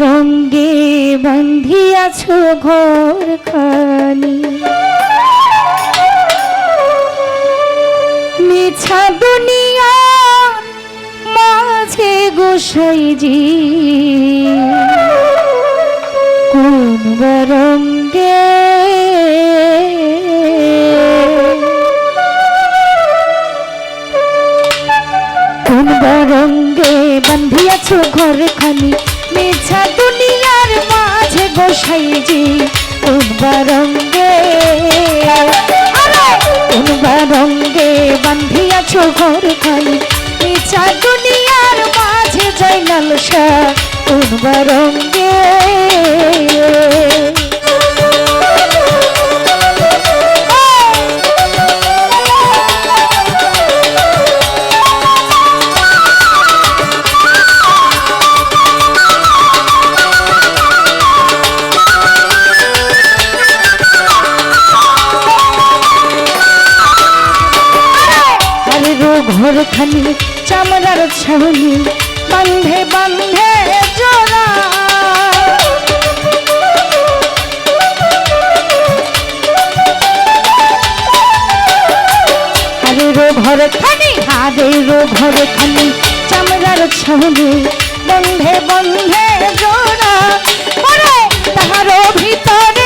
রঙ্গে বান্ধিয়াছ ঘর খানি মিছা দুনিয়া মাঝে গোসাইজি কোন রঙ্গে কোন রঙ্গে বান্ধিয়াছ ঘর খানি গোসাইজি কোন রঙ্গে। কোন রঙ্গে বান্ধিয়াছো ঘর খানি ইচ্ছা দুনিয়ার মাঝে জয়নাল শাহ কোন রঙ্গে আরে ঘর খানি চামড়ার ছাউনি, বান্ধে বান্ধে জোড়া। আরে রো ঘর খানি আরে রো ঘর খানি চামড়ার ছাউনি, বন্ধে বন্ধে জোড়া। পরে তাহার ভিতরে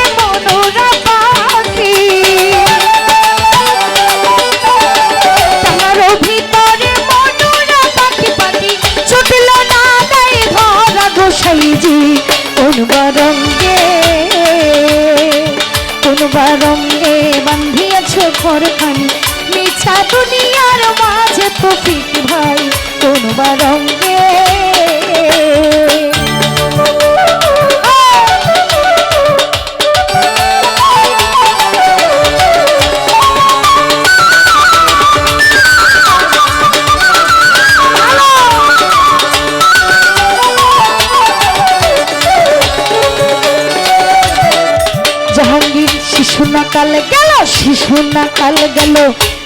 শিশু কাল গেল শিশু না কাল গেল।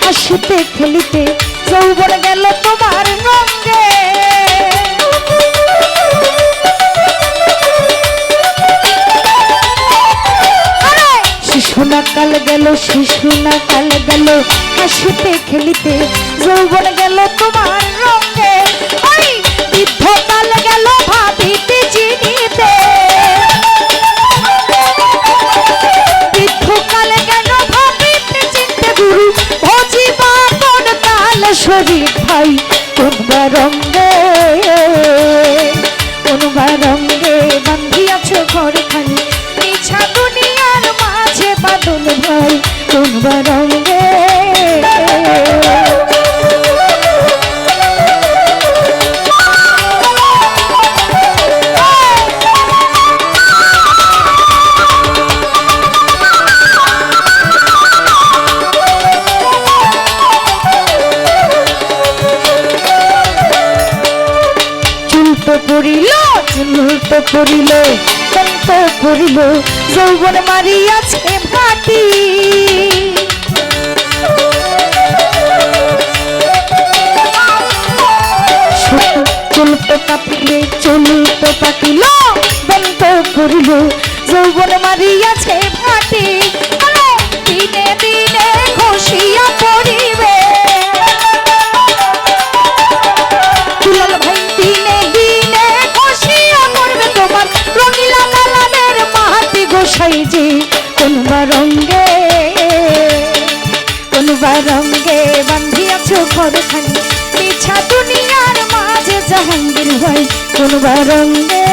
হাসিতে, খেলিতে যৌবন গেল তোমার রঙে! শিশু না কাল গেল শিশু না কাল গেল। হাসিতে, খেলিতে যৌবন গেল তোমার শরীর ভাই কোন রঙ্গে কোন রঙ্গে বান্ধিয়াছ ঘর খানি মিছা দুনিয়ার মাঝে বাদল ভাই কোন রঙ্গে চুল করিল পড়িল করিল যৌবন মারিয়াছে ভাটি চলিত পাকিল দন্ত করিল যৌবন মারিয়াছে যে কোন রঙ্গে কোন রঙ্গে বান্ধিয়াছ ঘর খানি মিছা দুনিয়ার মাঝে জাহাঙ্গীর ভাই কোন রঙ্গে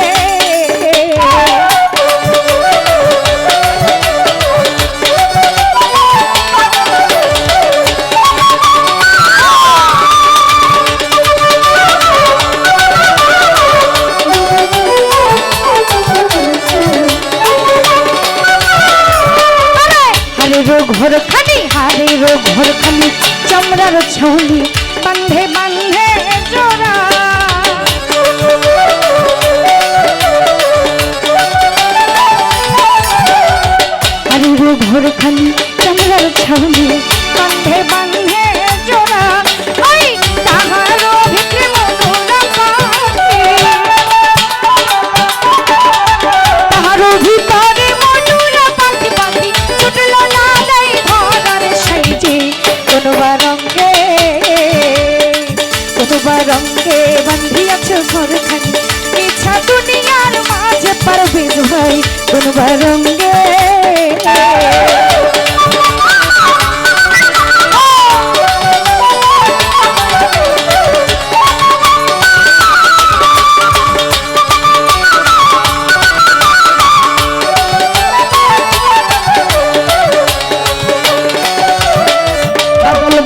চামড়ার ছৌলি বান্ধে বান্ধে জোড়া। আর ঘর খানি চামড়ার ছৌলি বান্ধে বান্ধে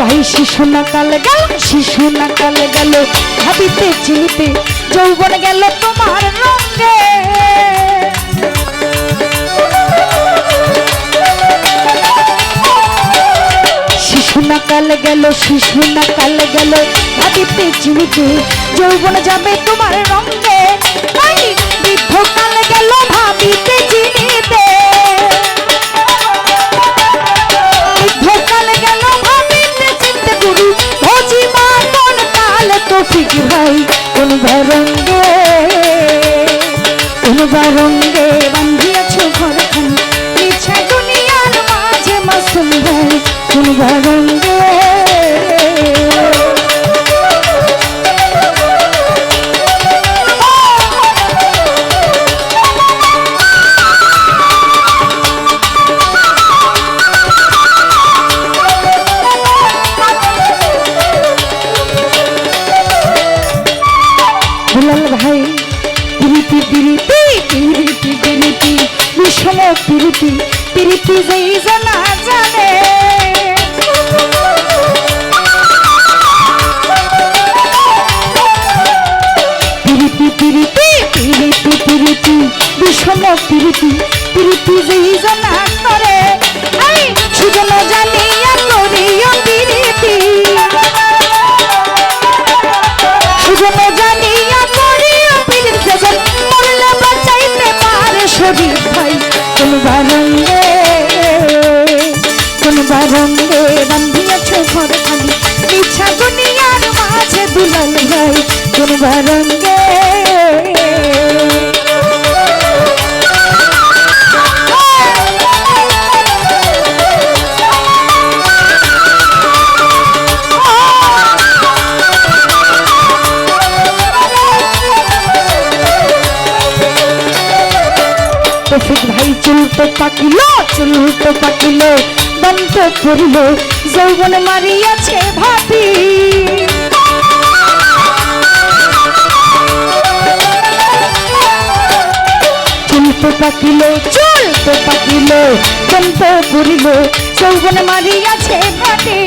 ভাই শিশু নাকাল গেল, শিশু নাকাল গেল। ভাবিতে চিনিতে যৌবন গেল তোমার রঙে শিশু নাকাল গেল, শিশু নাকাল গেল। ভাবিতে চিনিতে যৌবন যাবে তোমার রঙে ওই বৃদ্ধ কাল গেল, ভাবিতে চিনিতে। কাল তো ঠিক ভাই, কোন ভরঙ্গে কোন ভরঙ্গে বান্ধিয়াছো ঘরখান ইচ্ছা দুনিয়ার মাঝে মাসুম ভাই, কোন ভরঙ্গে পিরিতি পিরিতি পিরিতি পিরিতি বিষম পিরিতি পিরিতি যেই জানা জানে। পিরিতি পিরিতি পিরিতি পিরিতি বিষম পিরিতি পিরিতি যেই জানা করে। সুজন জানিয়া বারঙ্গে কোন বারঙ্গে বান্ধিয়াছ ঘর খালি মিছা দুনিয়ার মাঝে দুলাল ভাই কোন বারঙ্গে পাকিল, চুল তো বন্ধ পড়িল, যৌবন মারিয়াছে ভাবি। চুলটো চুল তো পাকিল, দন্ত পড়িল, যৌবন মারিয়াছে ভাবি।